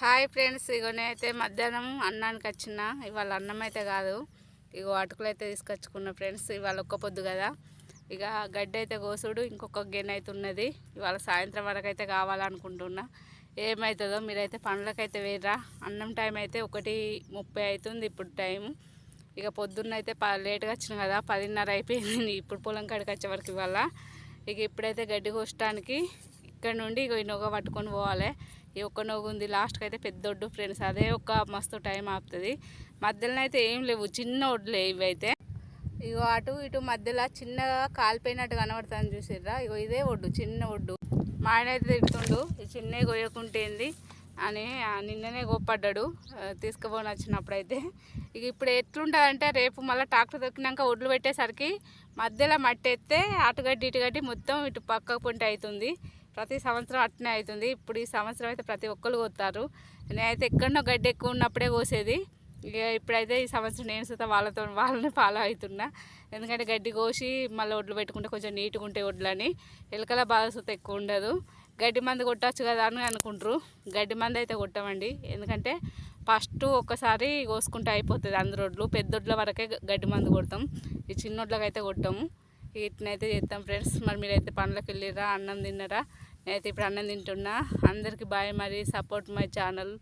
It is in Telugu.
హాయ్ ఫ్రెండ్స్ ఇగో నేనైతే మధ్యాహ్నం అన్నానికి వచ్చిన. ఇవాళ అన్నం అయితే కాదు. ఇగో అటుకులు అయితే తీసుకొచ్చుకున్న ఫ్రెండ్స్ ఇవాళ ఒక్క పొద్దు కదా. ఇక గడ్డి అయితే కోసుడు ఇంకొక గిన్నె అయితే ఉన్నది. ఇవాళ సాయంత్రం వరకు అయితే కావాలనుకుంటున్నా. ఏమవుతుందో మీరైతే పనులకైతే వేయరా అన్నం టైం అయితే ఒకటి ముప్పై అవుతుంది ఇప్పుడు టైం ఇక పొద్దున్న అయితే ప లేట్గా వచ్చిన కదా పదిన్నర అయిపోయింది. ఇప్పుడు పొలం కాడికి వచ్చే వరకు ఇవాళ. ఇక ఇప్పుడైతే గడ్డి కోసడానికి ఇక్కడ నుండి ఇగో ఈ నొగ పట్టుకొని పోవాలి. ఈ ఒక్క నొగ ఉంది. లాస్ట్కి అయితే పెద్ద ఒడ్డు ఫ్రెండ్స్ అదే ఒక మస్తు టైం ఆపుతుంది. మధ్యలో అయితే ఏం లేవు. చిన్న ఒడ్లే ఇవి అయితే. ఇగో అటు ఇటు మధ్యలో చిన్నగా కాలిపోయినట్టు కనబడుతుంది చూసిర్రా? ఇగో ఇదే ఒడ్డు చిన్న ఒడ్డు. మా ఆయన అయితే తిడుతుండు ఈ చిన్నవి కొయ్యకుంటేంది అని ఆ నిన్ననే గోపడ్డాడు తీసుకుపోని వచ్చినప్పుడు అయితే ఇక ఇప్పుడు ఎట్లుంటుందంటే రేపు మళ్ళీ ట్రాక్టర్ దొక్కినాక ఒడ్లు పెట్టేసరికి మధ్యలో మట్టి ఎత్తే అటుగడ్డి ఇటుగడ్డి మొత్తం ఇటు పక్కకు పొంటి అవుతుంది. ప్రతి సంవత్సరం అట్నే అవుతుంది ఇప్పుడు ఈ సంవత్సరం అయితే ప్రతి ఒక్కరు కోస్తారు నేనైతే ఎక్కడనో గడ్డి ఎక్కువ ఉన్నప్పుడే కోసేది. ఇక ఇప్పుడైతే ఈ సంవత్సరం నేను సుతా వాళ్ళతో వాళ్ళని ఫాలో అవుతున్నా ఎందుకంటే గడ్డి కోసి మళ్ళీ ఒడ్లు పెట్టుకుంటే కొంచెం నీట్గా ఉంటాయి ఒడ్లని ఎలకల బాధ సుత ఎక్కువ ఉండదు. గడ్డి మంది కొట్టచ్చు కదా అని అనుకుంటారు. గడ్డి మంది అయితే కొట్టమండి. ఎందుకంటే ఫస్ట్ ఒక్కసారి కోసుకుంటే అయిపోతుంది అందరు ఒడ్లు పెద్ద ఒడ్ల వరకే గడ్డి మందు కొడతాం. ఈ చిన్న ఒడ్లకు కొట్టము కొట్టాము. ఇట్నైతే చేస్తాం ఫ్రెండ్స్. మరి మీరైతే పనులకు వెళ్ళిరా అన్నం తిన్నరా? నేనైతే ఇప్పుడు అన్నం తింటున్నా. అందరికీ బాయ్ మరి సపోర్ట్ మై ఛానల్.